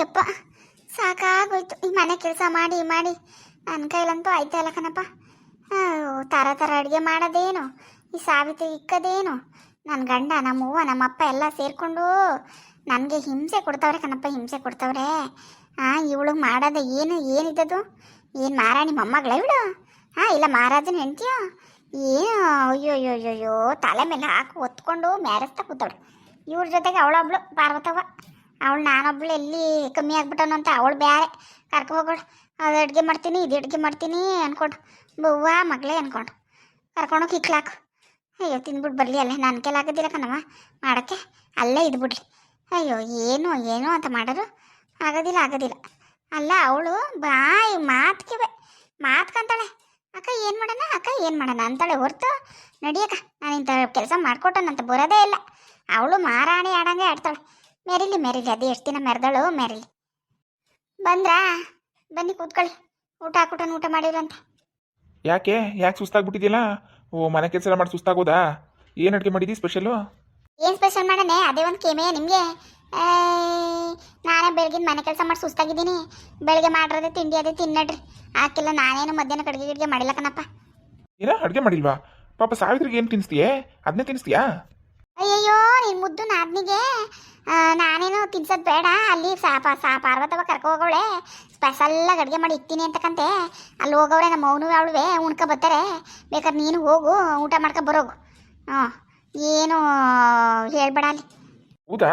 ಅಯ್ಯಪ್ಪ, ಸಾಕಾಗೋಯ್ತು. ಈ ಮನೆ ಕೆಲಸ ಮಾಡಿ ಮಾಡಿ. ನನ್ನ ಕೈಲಂತೂ ಆಯ್ತಾ ಇಲ್ಲ ಕಣಪ್ಪ. ಥರ ಥರ ಅಡುಗೆ ಮಾಡೋದೇನು? ಈ ಸಾವಿತ್ರಿ ಇಕ್ಕದೇನು? ನನ್ನ ಗಂಡ, ನಮ್ಮವ್ವ, ನಮ್ಮಪ್ಪ ಎಲ್ಲ ಸೇರಿಕೊಂಡು ನನಗೆ ಹಿಂಸೆ ಕೊಡ್ತಾವ್ರೆ ಕಣಪ್ಪ, ಹಿಂಸೆ ಕೊಡ್ತಾವ್ರೆ. ಹಾಂ ಇವಳು ಮಾಡೋದ ಏನು ಏನಿದ್ದದು ಏನು ಮಾರಾಣಿ ಮೊಮ್ಮಗಳ ಇವಳು? ಹಾಂ ಇಲ್ಲ ಮಹಾರಾಜನ ಹೆಂಡ್ತಿಯೋ? ಏನು? ಅಯ್ಯೋ ಅಯ್ಯೋ ಅಯ್ಯೋ ತಲೆ ಮೇಲೆ ಹಾಕಿ ಒತ್ಕೊಂಡು ಮ್ಯಾರೇಜ್ ಕೂತವಳು. ಇವ್ರ ಜೊತೆಗೆ ಅವಳೊಬ್ಳು ಪಾರ್ವತವ್ವ. ಅವಳು ನಾನೊಬ್ಳು ಎಲ್ಲಿ ಕಮ್ಮಿ ಆಗ್ಬಿಟ್ಟನು ಅಂತ ಅವಳು ಬೇರೆ ಕರ್ಕೊಬೋಗಳು ಅದು ಅಡುಗೆ ಮಾಡ್ತೀನಿ, ಇದು ಅಡುಗೆ ಮಾಡ್ತೀನಿ ಅನ್ಕೊಂಡು. ಬವ್ವ, ಮಗಳೇ ಅನ್ಕೊಂಡು. ಕರ್ಕೊಂಡೋಗಿ ಇಕ್ಲಾಕು ಅಯ್ಯೋ ತಿಂದ್ಬಿಟ್ಟು ಬರಲಿ ಅಲ್ಲೇ. ನನ್ನ ಕೈಲಿ ಆಗೋದಿಲ್ಲ ಕಣವ ಮಾಡೋಕ್ಕೆ. ಅಲ್ಲೇ ಇದ್ಬಿಡ್ಲಿ ಅಯ್ಯೋ, ಏನು ಏನು ಅಂತ ಮಾಡೋರು? ಆಗೋದಿಲ್ಲ ಆಗೋದಿಲ್ಲ. ಅಲ್ಲ, ಅವಳು ಬಾಯಿ ಮಾತ್ಕಿವೆ ಮಾತ್ಕಂತಾಳೆ ಅಕ್ಕ, ಏನು ಮಾಡೋಣ? ಅಕ್ಕ, ಏನು ಮಾಡೋಣ? ಅಂತಾಳೆ ಹೊರ್ತು. ನಡಿಯಕ್ಕ ನಾನು ಇಂಥ ಕೆಲಸ ಮಾಡ್ಕೊಟ್ಟನಂತ ಬರೋದೇ ಇಲ್ಲ. ಅವಳು ಮಾರಾಣಿ ಆಡಂಗೆ ಆಡ್ತಾಳೆ. ಮೆರಿಲಿ ಮೆರಿಲಿ ಅದು ಎಷ್ಟು ದಿನ ಮೆರೆದಳು ಮೆರಿಲಿ. ಬಂದ್ರಾ? ಬನ್ನಿ ಕೂತ್ಕೊಳ್ಳಿ. ಊಟ ಹಾಕ್ಬಿಟ್ಟು ಊಟ ಮಾಡಿರಂತೆ ಯಾಕೆ? ಯಾಕೆ ಸುಸ್ತಾಗ್ಬಿಟ್ಟಿದ್ಯಲ್ಲ? ಓ ಮನೆ ಕೆಲಸ ಮಾಡಿ ಸುಸ್ತಾಗೋದಾ? ಏನು ಅಡುಗೆ ಮಾಡಿದಿ ಸ್ಪೆಷಲು ಏನು ಸ್ಪೆಷಲ್ ಮಾಡಣೆ? ಅದೇ ಒಂದು ಕೇಮೆ ನಿಮಗೆ? ನಾನೇ ಬೆಳಗಿನ ಮನೆ ಕೆಲಸ ಮಾಡಿ ಸುಸ್ತಾಗಿದ್ದೀನಿ. ಬೆಳಗ್ಗೆ ಮಾಡಿರೋದೇ ತಿಂಡಿ ಅದೇ ತಿನ್ನಡ್ರಿ. ಹಾಕಿಲ್ಲ ನಾನೇನು ಮಧ್ಯಾಹ್ನ ಕಡ್ಗೆ ಗಿಡ್ಗೆ ಮಾಡಿಲ್ಲ ಕಣಪ್ಪ. ಏನ ಅಡುಗೆ ಮಾಡಿಲ್ವಾ? ಪಾಪ ಸಾವಿತ್ರಿಗೆ ಏನು ತಿನ್ನಿಸ್ತೀಯೇ? ಅದನ್ನೇ ತಿನ್ನಿಸ್ತೀಯಾ? ಅಯ್ಯಯ್ಯೋ ನಿನ್ ಮುದ್ದು ನಾದ್ನಿಗೆ. ನಾನೇನು ತಿನ್ಸೋದು ಬೇಡ. ಅಲ್ಲಿ ಸಾಪ ಸಾ ಪಾರ್ವತವ ಕರ್ಕೊ ಸ್ಪೆಷಲ್ ಸ್ಪೆಷಲ್ಲಾಗಿ ಅಡುಗೆ ಮಾಡಿ ಇಕ್ತೀನಿ ಅಂತಕಂತೆ. ಅಲ್ಲಿ ಹೋಗೋರೆ ನಮ್ಮ ಅವನು ಅವಳುವೆ ಉಣ್ಕೊ ಬರ್ತಾರೆ. ಬೇಕಾದ್ರೆ ನೀನು ಹೋಗು ಊಟ ಮಾಡ್ಕೊ ಬರೋಗು. ಹ್ಞೂ ಏನು ಹೇಳ್ಬೇಡ ಅಲ್ಲಿ. ಹೌದಾ?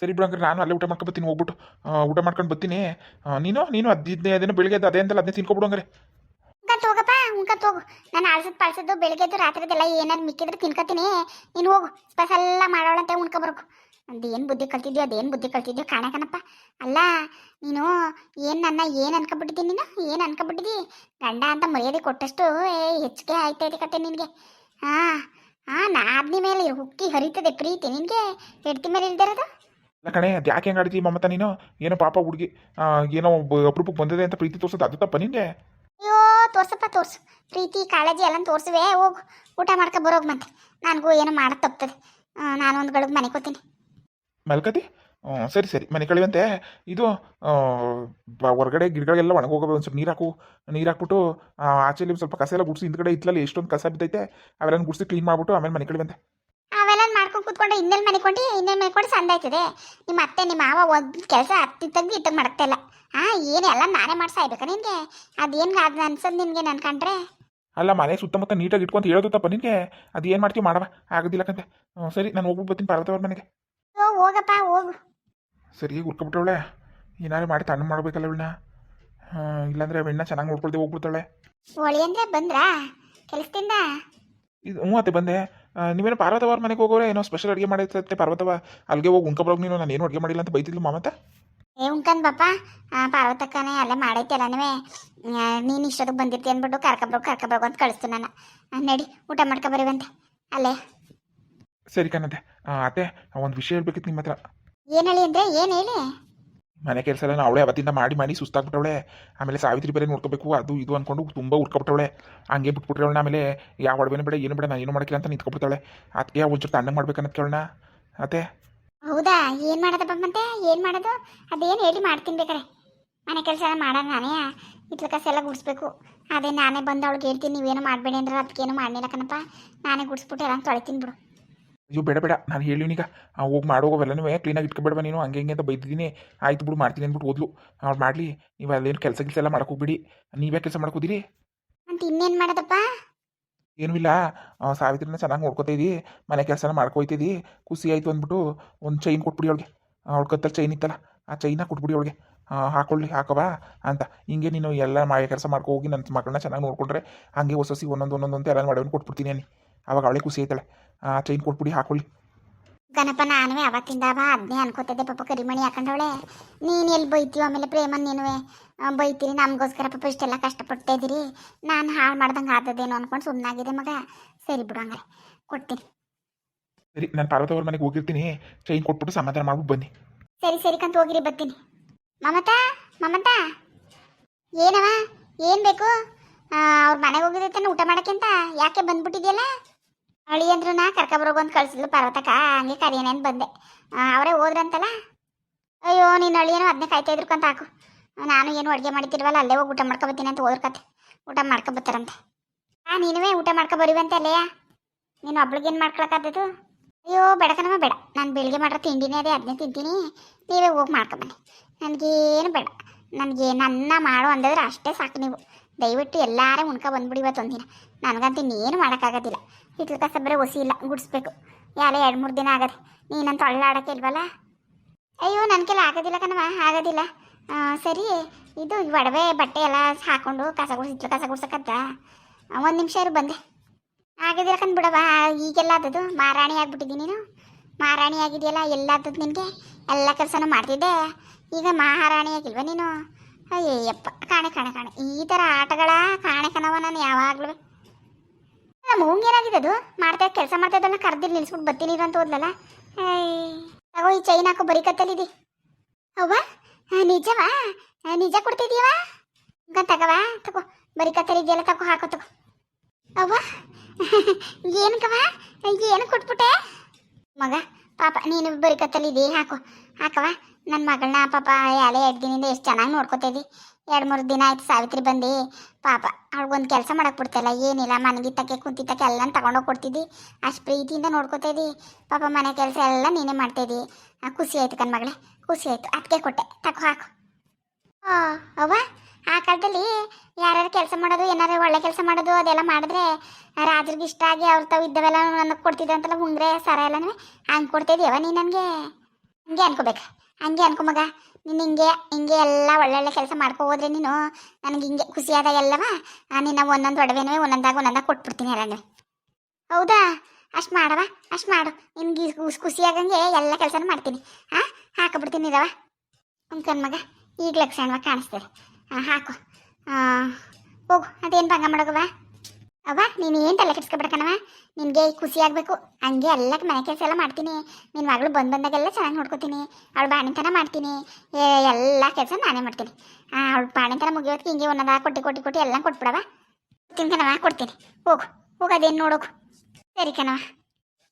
ಸರಿ ಬಿಡು ಹಂಗಾರೆ ನಾನು ಅಲ್ಲೇ ಊಟ ಮಾಡ್ಕೊಂಡು ಬರ್ತೀನಿ ಹೋಗ್ಬಿಟ್ಟು. ಊಟ ಮಾಡ್ಕೊಂಡು ಬರ್ತೀನಿ. ನೀನು ನೀನು ಹದಿನೈದು ಅದೇನೋ ಬೆಳಿಗ್ಗೆ ಅದೇ ಅಂತಲ್ಲ ಅದನ್ನೇ ತಿನ್ಕೊಬಿಡು ಅಂದ್ರೆ ಉಣ್ಕತ್ ಹೋಗಪ್ಪ ಉಣ್ಕಂತ ಹೋಗು ನಾನು ಅಳ್ಸದ್ ಪಳ್ಸದ್ದು ಬೆಳಿಗ್ಗೆದ್ದು ರಾತ್ರಿದೆಲ್ಲ ಏನಾರು ಮಿಕ್ಕಿದ್ರೆ ತಿನ್ಕೊತೀನಿ. ನೀನು ಹೋಗು ಸ್ಪೆಷಲ್ಲ ಮಾಡೋಳಂತೆ ಉಣ್ಕೊ ಬರೋಕು ಅದೇನು ಬುದ್ಧಿ ಕಲ್ತಿದ್ಯೋ ಅದೇನು ಬುದ್ಧಿ ಕಲ್ತಿದ್ಯೋ ಕಾಣಕನಪ್ಪ. ಅಲ್ಲ ನೀನು ಏನು ನನ್ನ ಏನು ಅನ್ಕೊಬಿಟ್ಟಿದ್ದಿ ನೀನು? ಏನು ಅನ್ಕೊಬಿಟ್ಟಿದ್ದಿ? ಗಂಡ ಅಂತ ಮರ್ಯಾದೆ ಕೊಟ್ಟಷ್ಟು ಏ ಹೆಚ್ಚಿಗೆ ಆಯ್ತೈತೆ ಕತೆ ನಿನಗೆ. ಹಾಂ ಹಾಂ ನಾದ್ನಿ ಮೇಲೆ ಹುಕ್ಕಿ ಹರಿತದೆ ಪ್ರೀತಿ ನಿನಗೆ? ಹೆಡ್ತಿ ಮೇಲೆ ಇಲ್ದಿರೋದು ಅಲ್ಲ ಕಣೆ ಅದು ಯಾಕೆ ಹೆಂಗೆ ಆಡ್ತಿ ಮಮತ ನೀನು? ಏನೋ ಪಾಪ ಹುಡುಗಿ ಏನೋ ಅಪರೂಪಕ್ಕೆ ಬಂದಿದೆ ಅಂತ ಪ್ರೀತಿ ತೋರ್ಸೋದು ಅದು ತಪ್ಪ ನಿನಗೆ? ಅಯ್ಯೋ ತೋರ್ಸಪ್ಪ ತೋರ್ಸು. ಪ್ರೀತಿ ಕಾಳಜಿ ಎಲ್ಲ ತೋರ್ಸುವೆ ಹೋಗು. ಊಟ ಮಾಡ್ಕೊ ಬರೋಗ್ ಮತ್ತೆ. ನನಗೂ ಏನೋ ಮಾಡೋದು ತಪ್ತದೆ. ನಾನು ಒಂದು ಗಳಿಗೆ ಮನೆ ಕೂತೀನಿ ಮಲ್ಕತಿ? ಹ್ಞೂ ಸರಿ ಸರಿ. ಮನೆ ಕಳಿವಂತೆ. ಇದು ಬ- ಹೊರಗಡೆ ಗಿಡಗಳೆಲ್ಲ ಒಣಗೋಗವೆ ಒಂದು ಸ್ವಲ್ಪ ನೀರು ಹಾಕು. ನೀರು ಹಾಕ್ಬಿಟ್ಟು ಆಚೆಲಿ ಒಂದ್ ಸ್ವಲ್ಪ ಕಸ ಎಲ್ಲ ಗುಡಿಸಿ ಹಿಂದ್ಗಡೆ ಇತ್ತಲಲ್ಲಿ ಎಷ್ಟೊಂದು ಕಸ ಬಿದ್ದೈತೆ ಅವೆಲ್ಲ ಗುಡಿಸಿ ಕ್ಲೀನ್ ಮಾಡ್ಬಿಟ್ಟು ಆಮೇಲೆ ಮನೆ ಕಳಿವಂತೆ. ಅವೆಲ್ಲ ಮಾಡ್ಕೊಂಡು ಕೂತ್ಕೊಂಡ್ರೆ ಮನೆ ಮನೆಕೊಂಡು ಇನ್ನೆಲ್ಲಿ ಮನೆಕೊಂಡು ಸಂದ ಆಯ್ತದೆ. ನಿಮ್ಮ ಅತ್ತೆ ನಿಮ್ಮ ಮಾವ ಒಂದು ಕೆಲಸ ಹತ್ತಿತ್ತಂಗೆ ಇಟ್ಟಂಗೆ ಮಾಡ್ತಾ ಇಲ್ಲ ಹಾಂ ಏನು ಎಲ್ಲ ನಾನೇ ಮಾಡ್ಸಾಯ್ಬೇಕಾ ನಿನಗೆ? ಅದೇನು ಅದು ಅನ್ಸೋದು ನಿನಗೆ ನನ್ನ ಕಂಡ್ರೆ? ಅಲ್ಲ ಮನೆ ಸುತ್ತಮುತ್ತ ನೀಟಾಗಿ ಇಟ್ಕೊಂತ ಹೇಳೋದು ತಪ್ಪ ನಿನಗೆ. ಅದು ಏನು ಮಾಡ್ತೀವಿ ಮಾಡವ. ಆಗೋದಿಲ್ಲ ಕಂತೆ. ಹ್ಞೂ ಸರಿ ನಾನು ಹೋಗ್ಬಿಟ್ಟು ಬರ್ತೀನಿ ಪಾರ್ವತವ್ರ ಮನೆಗೆ. ಹೋಗಪ್ಪ ಹೋಗು. ಸರಿ ಉರ್ಕೊಬಿಟ್ಟವಳೆ ಏನಾದ್ರು ಮಾಡಿ ತಣ್ಣ ಮಾಡ್ಬೇಕಲ್ಲ ಇವಳನ್ನ. ಇಲ್ಲಾಂದ್ರೆ ಬೆಣ್ಣ ಚೆನ್ನಾಗಿ ನೋಡ್ಕೊಳ್ದೆ ಹೋಗ್ಬಿಡ್ತಾಳೆ. ಒಳಿ ಅಂದ್ರೆ ಬಂದ್ರಾ? ಕೆಲಸದಿಂದ? ಇದು ಹ್ಞೂ ಅತ್ತೆ ಬಂದೆ. ನೀವೇನು ಪಾರ್ವತವ್ರ ಮನೆಗೆ ಹೋಗೋರೆ ಏನೋ ಸ್ಪೆಷಲ್ ಅಡುಗೆ ಮಾಡಿರ್ತೈತೆ ಪಾರ್ವತವ ಅಲ್ಲಿಗೆ ಹೋಗಿ ಉಣ್ಕೊಬರೋಗಿ ನೀನು. ನಾನು ಏನು ಅಡುಗೆ ಮಾಡಿಲ್ಲ ಅಂತ ಬೈತಿದ್ಲು ಮಾಮತ್ತ? ಏ ಉಂಕನ್ ಬಾಪ. ಪಾರ್ವತಕ್ಕನೇ ಅಲ್ಲೇ ಮಾಡೈತೆ ಎಲ್ಲನೂ ನೀನು ಇಷ್ಟೊತ್ತಿಗೆ ಬಂದಿರ್ತಿ ಅಂದ್ಬಿಟ್ಟು ಕರ್ಕೊಬ್ರು ಕರ್ಕೊಬ್ರು ಅಂತ ಕಳಿಸ್ತು ನಾನು. ನಡಿ ಊಟ ಮಾಡ್ಕೊಬರಿವಂತೆ ಅಲ್ಲೇ. ಸರಿ ಕಣತೆ ಅತ್ತೆ ಒಂದು ವಿಷಯ ಹೇಳ್ಬೇಕಿತ್ತು ನಿಮ್ಮ ಹತ್ರ ಏನು ಹೇಳಿ ಅಂದ್ರೆ ಏನ್ ಹೇಳಿ? ಮನೆ ಕೆಲಸ ಎಲ್ಲ ಅವಳೆ ಅವತ್ತಿಂದ ಮಾಡಿ ಮಾಡಿ ಸುಸ್ತಾಗ್ಬಿಟ್ಟವಳೆ. ಆಮೇಲೆ ಸಾವಿತ್ರಿ ಬೇರೆ ನೋಡ್ಕೋಬೇಕು ಅದು ಇದು ಅನ್ಕೊಂಡು ತುಂಬ ಉರ್ಕೊಬಿಟ್ಟವಳೆ ಹಂಗೆ ಬಿಟ್ಬಿಟ್ರೆ ಆಮೇಲೆ ಯಾವ ಒಡವೆ ಬೇಡ ಏನು ಬೇಡ ನಾನು ಏನು ಮಾಡ್ಕಿಲ್ಲ ಅಂತ ನಿಂತ್ಕೊಬಿಡ್ತಾಳೆ. ಅದಕ್ಕೆ ಒಂಚೂರು ಅಣ್ಣ ಮಾಡ್ಬೇಕನ್ನೋದು ಕೇಳೋಣ. ಅತ್ತೆ? ಹೌದಾ? ಏನು ಮಾಡೋದಪ್ಪ ಮತ್ತೆ? ಏನು ಮಾಡೋದು? ಅದೇನು ಹೇಳಿ ಮಾಡ್ತೀನಿ ಬೇಕಾರೆ. ಮನೆ ಕೆಲಸ ಎಲ್ಲ ಮಾಡೋಣ ನಾನೇ. ಇಟ್ಲ ಕಸ ಎಲ್ಲ ಗುಡಿಸ್ಬೇಕು. ಅದೇ ನಾನೇ ಬಂದು ಅವಳಿಗೆ ಹೇಳ್ತೀನಿ ನೀವೇನು ಮಾಡಬೇಡಿ ಅಂದ್ರೆ ಅದಕ್ಕೇನು ಮಾಡಲಿಲ್ಲ ಕಣಪ್ಪ. ನಾನೇ ಗುಡಿಸ್ಬಿಟ್ಟು ಎಲ್ಲ ತೊಳಿತೀನಿ ಬಿಡು. ಅಯ್ಯೋ ಬೇಡ ಬೇಡ. ನಾನು ಹೇಳಿವನೀಗ ಹೋಗಿ ಮಾಡೋವೆಲ್ಲನೂ ಕ್ಲೀನಾಗಿ ಇಟ್ಕೊಬೇಡವ ನೀನು? ಹಂಗೆ ಹಿಂಗೆ ಅಂತ ಬೈದಿದ್ದೀನಿ. ಆಯ್ತು ಬಿಡು ಮಾಡ್ತೀನಿ ಅಂದ್ಬಿಟ್ಟು ಓದ್ಲು ಅವ್ರು ಮಾಡಲಿ. ನೀವು ಅಲ್ಲೇನು ಕೆಲಸ ಕೆಲಸ ಎಲ್ಲ ಹೋಗ್ಬಿಡಿ. ನೀವೇ ಕೆಲಸ ಮಾಡ್ಕೋದಿರಿ ಅಂತ ಇನ್ನೇನು ಮಾಡೋದಪ್ಪ? ಏನೂ ಇಲ್ಲ. ಸಾವಿತ್ರಿನ ಚೆನ್ನಾಗಿ ನೋಡ್ಕೊತಾ ಇದ್ದಿ. ಮನೆ ಕೆಲಸ ಮಾಡ್ಕೊಯ್ತಿದ್ದಿ. ಖುಷಿ ಆಯಿತು ಅಂದ್ಬಿಟ್ಟು ಒಂದು ಚೈನ್ ಕೊಟ್ಬಿಡಿ ಅವಳಿಗೆ. ಅವ್ಳ ಕತ್ತಲ್ಲಿ ಚೈನ್ ಇತ್ತಲ್ಲ ಆ ಚೈನ ಕೊಟ್ಬಿಡಿ ಅವಳಿಗೆ. ಹಾಕೊಳ್ಳಿ ಹಾಕವಾ ಅಂತ. ಹಿಂಗೆ ನೀನು ಎಲ್ಲ ಮಾ ಕೆಲಸ ಮಾಡ್ಕೊ ಹೋಗಿ ನನ್ನ ಮಕ್ಕಳನ್ನ ಚೆನ್ನಾಗಿ ನೋಡ್ಕೊಂಡ್ರೆ ಹಂಗೆ ಹೊಸ ಹೊಸಿ ಒಂದೊಂದು ಒಂದೊಂದು ಅಂತ ಎಲ್ಲ ಮಾಡೋನು ಕೊಟ್ಬಿಡ್ತೀನಿ ಅವಾಗ ಅವಳೆ ಖುಷಿ ಆಯ್ತಾಳೆ. ಆ ಚೈನ್ ಕೊಟ್ಬಿಡಿ ಹಾಕೊಳ್ಳಿ. ಗಣಪ ನಾನು ಅವತ್ತಿಂದ ಬಾ. ಅದನ್ನೇ ಅನ್ಕೋತಿದ್ದೆ ಪಾಪ ಕರಿಮಣಿ ಹಾಕೊಂಡವಳೆ ನೀನು ಎಲ್ಲಿ ಬೈತೀವಿ ಆಮೇಲೆ ಪ್ರೇಮ ನೀನುವೆ? ಬೈತೀರಿ ನಮಗೋಸ್ಕರ ಪಾಪ ಇಷ್ಟೆಲ್ಲ ಕಷ್ಟಪಡ್ತಾ ಇದ್ದೀರಿ ನಾನು ಹಾಳು ಮಾಡ್ದಂಗೆ ಆದದೇನೋ ಅನ್ಕೊಂಡು ಸುಮ್ಮನಾಗಿದೆ ಮಗ. ಸರಿ ಬಿಡು ಹಂಗಾರೆ ಕೊಡ್ತೀನಿ. ಸರಿ ನಾನು ಪಾರ್ವತವ್ರ ಮನೆಗೆ ಹೋಗಿರ್ತೀನಿ. ಚೈನ್ ಕೊಟ್ಬಿಟ್ಟು ಸಮಾಧಾನ ಮಾಡ್ಬಿಟ್ಟು ಬನ್ನಿ. ಸರಿ ಸರಿ ಕಂತ ಹೋಗಿರಿ ಬರ್ತೀನಿ. ಮಮತಾ ಮಮತಾ? ಏನವ? ಏನು ಬೇಕು? ಅವ್ರ ಮನೆಗೆ ಹೋಗಿದ್ದೆ ಊಟ ಮಾಡೋಕ್ಕಿಂತ? ಯಾಕೆ ಬಂದ್ಬಿಟ್ಟಿದ್ಯಲ್ಲ? ಅಳಿ ಅಂದ್ರೆ ನಾ ಕರ್ಕೊಬರೋಗು ಅಂತ ಕಳ್ಸಿದ್ಲು ಪರ್ವತಕ್ಕ, ಹಂಗೆ ಕರಿಯನೇನು ಬಂದೆ. ಅವರೇ ಹೋದ್ರಂತಲ್ಲ? ಅಯ್ಯೋ, ನೀನು ಅಳಿಯೇನೋ ಅದನ್ನೇ ಕಾಯ್ತಾ ಇದ್ರುಕಂತ ಹಾಕು. ನಾನು ಏನು ಅಡುಗೆ ಮಾಡಿತಿಲ್ವಲ್ಲ ಅಲ್ಲೇ ಹೋಗಿ ಊಟ ಮಾಡ್ಕೊಬತ್ತೀನಿ ಅಂತ ಹೋದ್ರಕತ್ತೆ ಊಟ ಮಾಡ್ಕೊಬತ್ತಾರಂತೆ. ಆ, ನೀನುವೇ ಊಟ ಮಾಡ್ಕೊಬರಿವಂತೆ ಅಲ್ಲಯ್ಯ ಅಲ್ಲೆಯ? ನೀನು ಒಬ್ಳಿಗೇನು ಮಾಡ್ಕೊಳಕ್ಕಾದದು ಅಯ್ಯೋ ಬೇಡಕನಮ್ಮ ಬೇಡ. ನಾನು ಬೆಳಿಗ್ಗೆ ಮಾಡಿರೋ ತಿಂಡಿನೇ ಅದೇ ಅದನ್ನೇ ತಿಂತೀನಿ. ನೀವೇ ಹೋಗಿ ಮಾಡ್ಕೊಬನ್ನಿ ನನಗೇನು ಬೇಡ. ನನಗೆ ನನ್ನ ಮಾಡು ಅಂದಿದ್ರೆ ಅಷ್ಟೇ ಸಾಕು ನೀವು. ದಯವಿಟ್ಟು ಎಲ್ಲಾರೇ ಉಣ್ಕ ಬಂದ್ಬಿಡಿ ಇವತ್ತು ಒಂದಿನ. ನನಗಂತೂ ಇನ್ನೇನು ಮಾಡೋಕ್ಕಾಗೋದಿಲ್ಲ. ಹಿಟ್ಲು ಕಸ ಬರೀ ಒಸಿ ಇಲ್ಲ, ಗುಡಿಸ್ಬೇಕು. ಯಾರೇ ಎರಡು ಮೂರು ದಿನ ಆಗದೆ ನೀನಂತ ಒಳ್ಳಾಡೋಕೆ ಇಲ್ವಲ್ಲ? ಅಯ್ಯೋ ನನ್ನ ಕೆಲ ಆಗೋದಿಲ್ಲ ಕಣವ ಆಗೋದಿಲ್ಲ. ಸರಿ, ಇದು ಒಡವೆ ಬಟ್ಟೆ ಎಲ್ಲ ಹಾಕೊಂಡು ಕಸ ಗುಡಿಸಿಟ್ಲು ಕಸ ಗುಡ್ಸಕ್ಕಂತ ಒಂದು ನಿಮಿಷ ಇರು, ಬಂದೆ. ಆಗೋದಿಲ್ಲ ಕಂದು ಬಿಡವ ಈಗೆಲ್ಲ ಆದದ್ದು ಮಾರಾಣಿ ಆಗ್ಬಿಟ್ಟಿದ್ದೀನಿ ನೀನು. ಮಾರಾಣಿ ಆಗಿದೆಯಲ್ಲ, ಎಲ್ಲ ಆದದ್ದು ನಿನಗೆ. ಎಲ್ಲ ಕೆಲಸನೂ ಮಾಡ್ತಿದ್ದೆ. ಈಗ ಮಹಾರಾಣಿ ಆಗಿಲ್ವ ನೀನು? ಅಯ್ಯಪ್ಪ ಕಾಣೆ ಕಾಣೆ ಕಾಣೆ. ಈ ಥರ ಆಟಗಳ ಕಾಣೆ ಕಣವ ನಾನು ಯಾವಾಗಲೂ. ನಮ್ಮ ಏನಾಗಿದೆ ಅದು? ಮಾಡ್ತಾ ಕೆಲಸ ಮಾಡ್ತಾ ಇದ್ದಲ್ಲ ಕರ್ದಿಲ್ ನಿಲ್ಸ್ಬಿಟ್ಟು ಬರ್ತೀನಿ ಅಂತ ಹೋದ್ಲಲ್ಲ ತಗೋ ಈ ಚೈನ್ ಹಾಕೋ, ಬರೀ ಕತ್ತಲಿದಿ ಅವ್ವ ನಿಜವಾ? ನಿಜ ಕೊಡ್ತಿದೀವ ಹಂಗ ತಗವ ತಗೋ. ಬರೀ ಕತ್ತಲಿದೆಯಲ್ಲ ತಗೋ, ಹಾಕೋ, ತಗೋ. ಅವ್ವ ಏನಕ್ಕವ ಏನು ಕೊಟ್ಬಿಟ್ಟೆ? ಮಗ, ಪಾಪ, ನೀನು ಬರೀ ಕತ್ತಲಿದಿ ಹಾಕೋ. ಹಾಕವ ನನ್ನ ಮಗಳನ್ನ ಪಾಪ ಯಾಲೆ ಎರಡು ದಿನದಿಂದ ಎಷ್ಟು ಚೆನ್ನಾಗಿ ನೋಡ್ಕೊತಾ ಎರಡು ಮೂರು ದಿನ ಆಯ್ತು ಸಾವಿತ್ರಿ ಬಂದು. ಪಾಪ ಅವ್ಳಿಗೊಂದು ಕೆಲಸ ಮಾಡಕ್ಕೆ ಬಿಡ್ತಲ್ಲ. ಏನಿಲ್ಲ, ಮನಗಿತ್ತಕ್ಕೆ, ಕುಂತಿತ್ತಕ್ಕೆ ಎಲ್ಲ ತಗೊಂಡೋಗಿ ಕೊಡ್ತಿದ್ದಿ. ಅಷ್ಟು ಪ್ರೀತಿಯಿಂದ ನೋಡ್ಕೊತಾ ಇದ್ದಿ ಪಾಪ ಮನೆ ಕೆಲಸ ಎಲ್ಲ ನೀನೇ ಮಾಡ್ತಾಯಿದ್ದಿ ಖುಷಿ ಆಯ್ತು ಕಣ್ಮಗಳೇ ಖುಷಿ ಆಯ್ತು. ಅದಕ್ಕೆ ಕೊಟ್ಟೆ. ತಗೋ ಹಾಕು. ಅವ್ವ, ಆ ಕಾಲದಲ್ಲಿ ಯಾರ್ಯಾರು ಕೆಲಸ ಮಾಡೋದು, ಏನಾರು ಒಳ್ಳೆ ಕೆಲಸ ಮಾಡೋದು, ಅದೆಲ್ಲ ಮಾಡಿದ್ರೆ ರಾಜ್ರಿಗೆ ಇಷ್ಟ ಆಗಿ ಅವ್ರು ತಾವು ಇದ್ದವೆಲ್ಲ ನನಗೆ ಕೊಡ್ತಿದ್ದೆ ಅಂತಲ್ಲ ಉಂಗ್ರೆ, ಸರ ಎಲ್ಲನೂ ಹಂಗೆ ಕೊಡ್ತಿದ್ದೀವ ನೀ ನನಗೆ? ಹಂಗೆ ಅನ್ಕೋಬೇಕು. ಹಂಗೆ ಅನ್ಕೋ ಮಗ. ನೀನು ಹಿಂಗೆ ಹಿಂಗೆ ಎಲ್ಲ ಒಳ್ಳೊಳ್ಳೆ ಕೆಲಸ ಮಾಡ್ಕೊ ಹೋದ್ರೆ ನೀನು ನನಗೆ ಹಿಂಗೆ ಖುಷಿಯಾದಾಗ ಎಲ್ಲವ? ನಿನ್ನ ಒಂದೊಂದು ಒಡವೆನೂ ಒಂದೊಂದಾಗ ಒಂದೊಂದಾಗ ಕೊಟ್ಬಿಡ್ತೀನಿ ಎಲ್ಲನೂ ಹೌದಾ? ಅಷ್ಟು ಮಾಡವ, ಅಷ್ಟು ಮಾಡು. ನಿನ್ಗೆ ಖುಷಿ ಖುಷಿಯಾಗಂಗೆ ಎಲ್ಲ ಕೆಲಸನೂ ಮಾಡ್ತೀನಿ. ಹಾಂ ಹಾಕೊಬಿಡ್ತೀನಿ ಇದಾವ ಅಂಕನ್ ಮಗ. ಈಗ ಲಕ್ಷಣವಾಗಿ ಕಾಣಿಸ್ತದೆ. ಹಾಂ ಹಾಕು. ಹೋಗು. ಅದೇನು ಭಂಗ ಮಾಡೋಗವ ಅವ್ವ, ನೀನು ಏನು ತಲೆ ಕೆಡ್ಸ್ಕೊಬೇಡಕನವ ನಿನಗೆ ಖುಷಿ ಆಗಬೇಕು. ಹಂಗೆ ಎಲ್ಲ ಮನೆ ಕೆಲಸ ಎಲ್ಲ ಮಾಡ್ತೀನಿ. ನಿನ್ನ ಮಗಳು ಬಂದು ಬಂದಾಗೆಲ್ಲ ಚೆನ್ನಾಗಿ ನೋಡ್ಕೊತೀನಿ. ಅವಳು ಬಾಣಿತನ ಮಾಡ್ತೀನಿ. ಎಲ್ಲ ಕೆಲಸ ನಾನೇ ಮಾಡ್ತೀನಿ. ಅವಳು ಬಾಣಿತನ ಮುಗಿಯೋದಕ್ಕೆ ಹಿಂಗೆ ಒಂದೊಂದು ಕೊಟ್ಟಿ ಕೊಟ್ಟಿ ಕೊಟ್ಟಿ ಎಲ್ಲ ಕೊಟ್ಬಿಡವ ಕೊಡ್ತೀನಿ ಕಣವ ಕೊಡ್ತೀನಿ. ಹೋಗು ಹೋಗು, ಅದೇನು ನೋಡೋಕು. ಸರಿ ಕಣವ